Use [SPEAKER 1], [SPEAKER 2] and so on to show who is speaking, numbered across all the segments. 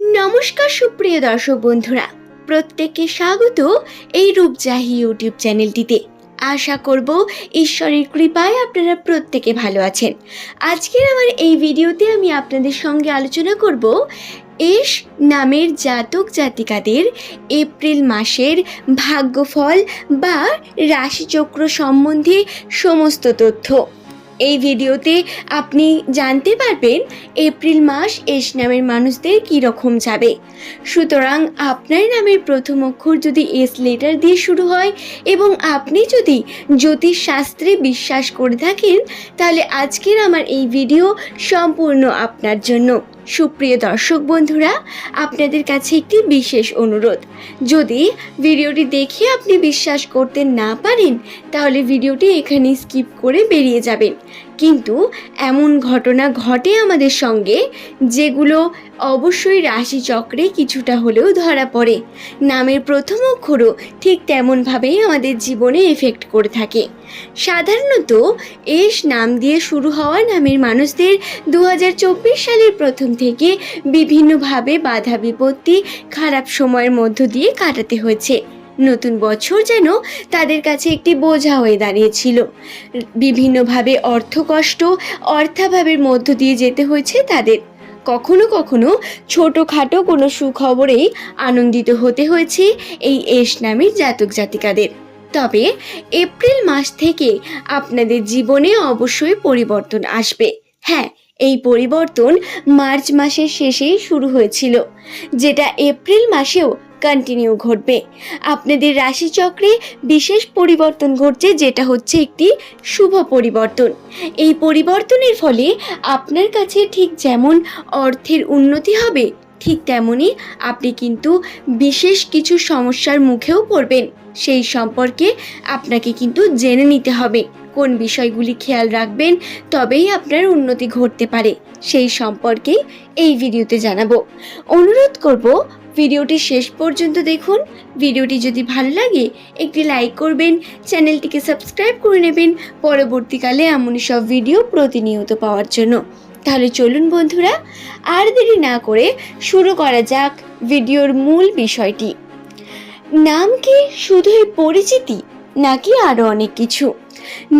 [SPEAKER 1] নমস্কার সুপ্রিয় দর্শক বন্ধুরা, প্রত্যেককে স্বাগত এই রূপজাহি ইউটিউব চ্যানেলটিতে। আশা করব ঈশ্বরের কৃপায় আপনারা প্রত্যেকে ভালো আছেন। আজকের আমার এই ভিডিওতে আমি আপনাদের সঙ্গে আলোচনা করব এস নামের জাতক জাতিকাদের এপ্রিল মাসের ভাগ্যফল বা রাশিচক্র সম্বন্ধে সমস্ত তথ্য। এই ভিডিওতে আপনি জানতে পারবেন এপ্রিল মাস এস নামের মানুষদের কী রকম যাবে। সুতরাং আপনার নামের প্রথম অক্ষর যদি এস লেটার দিয়ে শুরু হয় এবং আপনি যদি জ্যোতিষ শাস্ত্রে বিশ্বাস করে থাকেন, তাহলে আজকের আমার এই ভিডিও সম্পূর্ণ আপনার জন্য। সুপ্রিয় দর্শক বন্ধুরা, আপনাদের কাছে একটি বিশেষ অনুরোধ। যদি ভিডিওটি দেখে আপনি বিশ্বাস করতে না পারেন, তাহলে ভিডিওটি এখানে স্কিপ করে বেরিয়ে যাবেন। কিন্তু এমন ঘটনা ঘটে আমাদের সঙ্গে যেগুলো অবশ্যই রাশিচক্রে কিছুটা হলেও ধরা পড়ে। নামের প্রথম অক্ষরও ঠিক তেমনভাবেই আমাদের জীবনে এফেক্ট করে থাকে। সাধারণত এস নাম দিয়ে শুরু হওয়া নামের মানুষদের দু হাজার চব্বিশ সালের প্রথম থেকে বিভিন্নভাবে বাধা বিপত্তি, খারাপ সময়ের মধ্য দিয়ে কাটাতে হয়েছে। নতুন বছর যেন তাদের কাছে একটি বোঝা হয়ে দাঁড়িয়েছিল। বিভিন্নভাবে অর্থকষ্ট, অর্থাভাবের মধ্য দিয়ে যেতে হয়েছে তাদের। কখনো কখনো ছোটোখাটো কোনো সুখবরেই আনন্দিত হতে হয়েছে এই এস নামের জাতক জাতিকাদের। তবে এপ্রিল মাস থেকে আপনাদের জীবনে অবশ্যই পরিবর্তন আসবে। হ্যাঁ এই পরিবর্তন মার্চ মাসের শেষেই শুরু হয়েছিল, যেটা এপ্রিল মাসেও কন্টিনিউ ঘটবে। আপনাদের রাশিচক্রে বিশেষ পরিবর্তন ঘটছে, যেটা হচ্ছে একটি শুভ পরিবর্তন। এই পরিবর্তনের ফলে আপনার কাছে ঠিক যেমন অর্থের উন্নতি হবে, ঠিক তেমনই আপনি কিন্তু বিশেষ কিছু সমস্যার মুখেও পড়বেন। সেই সম্পর্কে আপনাকে কিন্তু জেনে নিতে হবে। কোন বিষয়গুলি খেয়াল রাখবেন, তবেই আপনার উন্নতি ঘটতে পারে। সেই সম্পর্কে এই ভিডিওতে জানাব। অনুরোধ করব ভিডিওটি শেষ পর্যন্ত দেখুন। ভিডিওটি যদি ভালো লাগে, একটি লাইক করবেন, চ্যানেলটিকে সাবস্ক্রাইব করে নেবেন। পরবর্তীকালে এমনই সব ভিডিও প্রতিনিয়ত পাওয়ার জন্য। তাহলে চলুন বন্ধুরা, আর দেরি না করে শুরু করা যাক ভিডিওর মূল বিষয়টি। নাম কি? শুধুই পরিচিতি? নাকি আরও অনেক কিছু?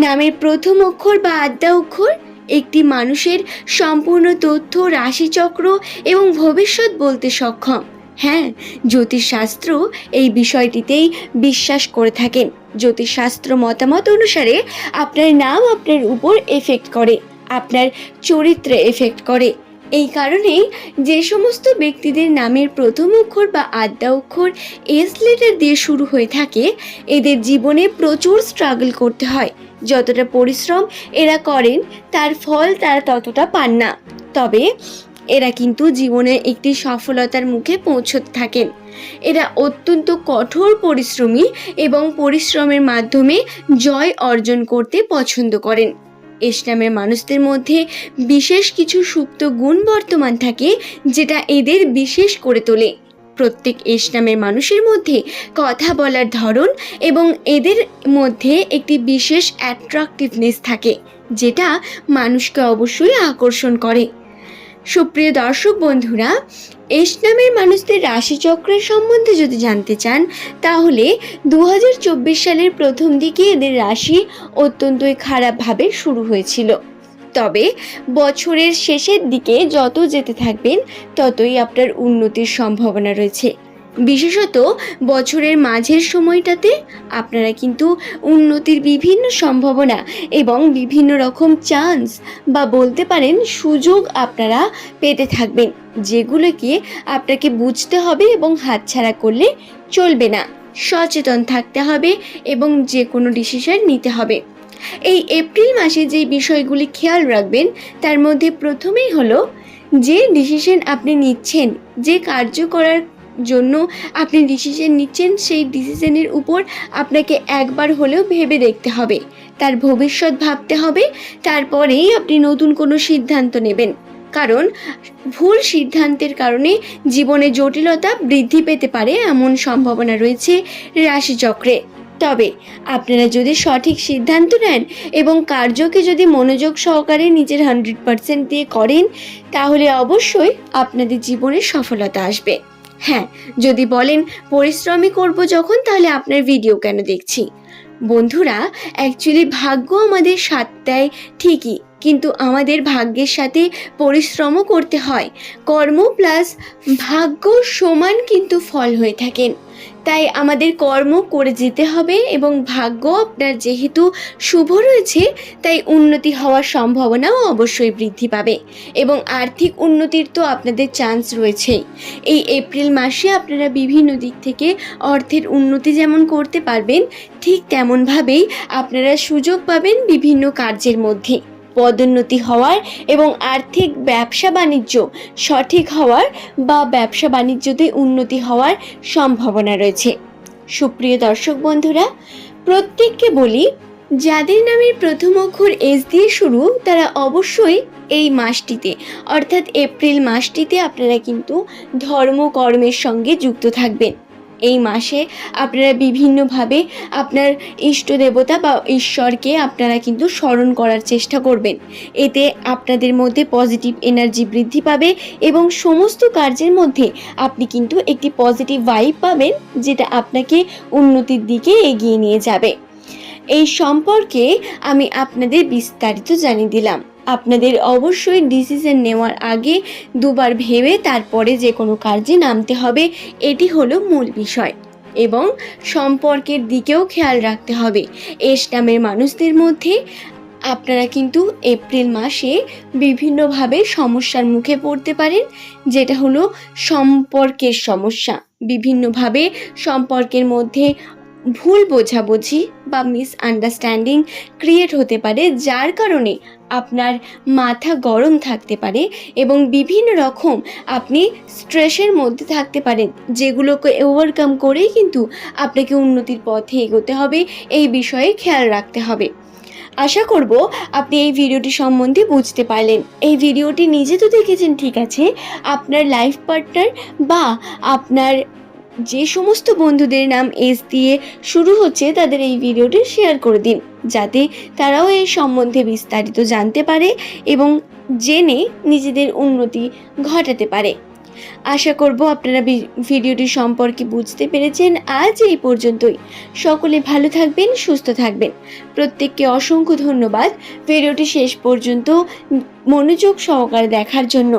[SPEAKER 1] নামের প্রথম অক্ষর বা আদ্যা অক্ষর, একটি মানুষের সম্পূর্ণ তথ্য, রাশিচক্র এবং ভবিষ্যৎ বলতে সক্ষম। হ্যাঁ জ্যোতিষশাস্ত্র এই বিষয়টিতেই বিশ্বাস করে থাকেন। জ্যোতিষশাস্ত্র মতামত অনুসারে আপনার নাম আপনার উপর এফেক্ট করে, আপনার চরিত্রে এফেক্ট করে। এই কারণেই যে সমস্ত ব্যক্তিদের নামের প্রথম অক্ষর বা আদ্যা অক্ষর এস লেটার দিয়ে শুরু হয়ে থাকে, এদের জীবনে প্রচুর স্ট্রাগল করতে হয়। যতটা পরিশ্রম এরা করেন, তার ফল তারা ততটা পান না। তবে এরা কিন্তু জীবনে একটি সফলতার মুখে পৌঁছতে থাকেন এরা অত্যন্ত কঠোর পরিশ্রমী এবং পরিশ্রমের মাধ্যমে জয় অর্জন করতে পছন্দ করেন। ইসলামের মানুষদের মধ্যে বিশেষ কিছু সুপ্ত গুণ বর্তমান থাকে, যেটা এদের বিশেষ করে তোলে। প্রত্যেক ইসলামের মানুষের মধ্যে কথা বলার ধরন এবং এদের মধ্যে একটি বিশেষ অ্যাট্রাকটিভনেস থাকে, যেটা মানুষকে অবশ্যই আকর্ষণ করে। সুপ্রিয় দর্শক বন্ধুরা এস নামের মানুষদের রাশিচক্রের সম্বন্ধে যদি জানতে চান, তাহলে দু হাজার চব্বিশ সালের প্রথম দিকে এদের রাশি অত্যন্তই খারাপভাবে শুরু হয়েছিল। তবে বছরের শেষের দিকে যত যেতে থাকবেন, ততই আপনার উন্নতির সম্ভাবনা রয়েছে। বিশেষত বছরের মাঝের সময়টাতে আপনারা কিন্তু উন্নতির বিভিন্ন সম্ভাবনা এবং বিভিন্ন রকম চান্স বা বলতে পারেন সুযোগ আপনারা পেতে থাকবেন, যেগুলোকে আপনাকে বুঝতে হবে এবং হাতছাড়া করলে চলবে না। সচেতন থাকতে হবে এবং যে কোনো ডিসিশন নিতে হবে। এই এপ্রিল মাসে যে বিষয়গুলি খেয়াল রাখবেন, তার মধ্যে প্রথমেই হলো যে ডিসিশন আপনি নিচ্ছেন, যে কার্য করার জন্য আপনি ডিসিশন নিচ্ছেন, সেই ডিসিশনের উপর আপনাকে একবার হলেও ভেবে দেখতে হবে। তার ভবিষ্যৎ ভাবতে হবে, তারপরেই আপনি নতুন কোনো সিদ্ধান্ত নেবেন। কারণ, ভুল সিদ্ধান্তের কারণে জীবনে জটিলতা বৃদ্ধি পেতে পারে এমন সম্ভাবনা রয়েছে রাশিচক্রে। তবে, আপনারা যদি সঠিক সিদ্ধান্ত নেন এবং কার্যকে যদি মনোযোগ সহকারে নিজের হান্ড্রেড পার্সেন্ট দিয়ে করেন, তাহলে অবশ্যই আপনাদের জীবনে সফলতা আসবে। হ্যাঁ যদি বলেন পরিশ্রমই করব যখন, তাহলে আপনার ভিডিও কেন দেখছি? বন্ধুরা অ্যাকচুয়ালি ভাগ্য আমাদের সাথ দেয় ঠিকই। কিন্তু আমাদের ভাগ্যের সাথে পরিশ্রমও করতে হয়। কর্ম প্লাস ভাগ্য সমান কিন্তু ফল হয়ে থাকেন। তাই আমাদের কর্ম করে যেতে হবে এবং ভাগ্য আপনার যেহেতু শুভ রয়েছে, তাই উন্নতি হওয়ার সম্ভাবনাও অবশ্যই বৃদ্ধি পাবে এবং আর্থিক উন্নতির তো আপনাদের চান্স রয়েছেই। এই এপ্রিল মাসে আপনারা বিভিন্ন দিক থেকে অর্থের উন্নতি যেমন করতে পারবেন, ঠিক তেমনভাবেই আপনারা সুযোগ পাবেন বিভিন্ন কার্যের মধ্যে। পদোন্নতি হওয়ার এবং আর্থিক ব্যবসা বাণিজ্য সঠিক হওয়ার বা ব্যবসা বাণিজ্যতে উন্নতি হওয়ার সম্ভাবনা রয়েছে। সুপ্রিয় দর্শক বন্ধুরা, প্রত্যেককে বলি, যাদের নামের প্রথম অক্ষর এস দিয়ে শুরু, তারা অবশ্যই এই মাসটিতে, অর্থাৎ এপ্রিল মাসটিতে আপনারা কিন্তু ধর্ম কর্মের সঙ্গে যুক্ত থাকবেন। এই মাসে আপনারা বিভিন্নভাবে আপনার ইষ্ট দেবতা বা ঈশ্বরকে আপনারা কিন্তু স্মরণ করার চেষ্টা করবেন। এতে আপনাদের মধ্যে পজিটিভ এনার্জি বৃদ্ধি পাবে এবং সমস্ত কার্যের মধ্যে আপনি কিন্তু একটি পজিটিভ ভাইব পাবেন, যেটা আপনাকে উন্নতির দিকে এগিয়ে নিয়ে যাবে। এই সম্পর্কে আমি আপনাদের বিস্তারিত জানিয়ে দিলাম। আপনাদের অবশ্যই ডিসিশন নেওয়ার আগে দুবার ভেবে তারপরে যে কোনো কার্যে নামতে হবে, এটি হলো মূল বিষয়। এবং সম্পর্কের দিকেও খেয়াল রাখতে হবে। এস নামের মানুষদের মধ্যে আপনারা কিন্তু এপ্রিল মাসে বিভিন্নভাবে সমস্যার মুখে পড়তে পারেন, যেটা হলো সম্পর্কের সমস্যা। বিভিন্নভাবে সম্পর্কের মধ্যে ভুল বোঝাবুঝি বা মিসআন্ডারস্ট্যান্ডিং ক্রিয়েট হতে পারে, যার কারণে আপনার মাথা গরম থাকতে পারে এবং বিভিন্ন রকম আপনি স্ট্রেসের মধ্যে থাকতে পারেন, যেগুলোকে ওভারকাম করেই কিন্তু আপনাকে উন্নতির পথে এগোতে হবে, এই বিষয়ে খেয়াল রাখতে হবে। আশা করব আপনি এই ভিডিওটি সম্বন্ধে বুঝতে পারলেন। এই ভিডিওটি নিজে তো দেখেছেন, ঠিক আছে? আপনার লাইফ পার্টনার বা আপনার যে সমস্ত বন্ধুদের নাম এস দিয়ে শুরু হচ্ছে তাদের এই ভিডিওটি শেয়ার করে দিন, যাতে তারাও এই সম্বন্ধে বিস্তারিত জানতে পারে এবং জেনে নিজেদের উন্নতি ঘটাতে পারে। আশা করব আপনারা ভিডিওটি সম্পর্কে বুঝতে পেরেছেন। আজ এই পর্যন্তই। সকলে ভালো থাকবেন, সুস্থ থাকবেন। প্রত্যেককে অসংখ্য ধন্যবাদ। ভিডিওটি শেষ পর্যন্ত মনোযোগ সহকারে দেখার জন্য।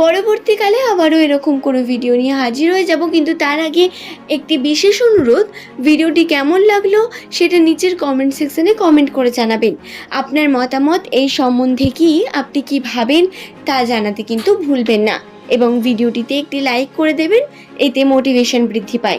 [SPEAKER 1] পরবর্তীকালে আবারও এরকম কোনো ভিডিও নিয়ে হাজির হয়ে যাব, কিন্তু তার আগে একটি বিশেষ অনুরোধ। ভিডিওটি কেমন লাগল সেটা নিচের কমেন্ট সেকশনে কমেন্ট করে জানাবেন। আপনার মতামত এই সম্বন্ধে কি, আপনি কি ভাবেন তা জানাতে কিন্তু ভুলবেন না। এবং ভিডিওটিতে একটি লাইক করে দেবেন এতে মোটিভেশন বৃদ্ধি পায়।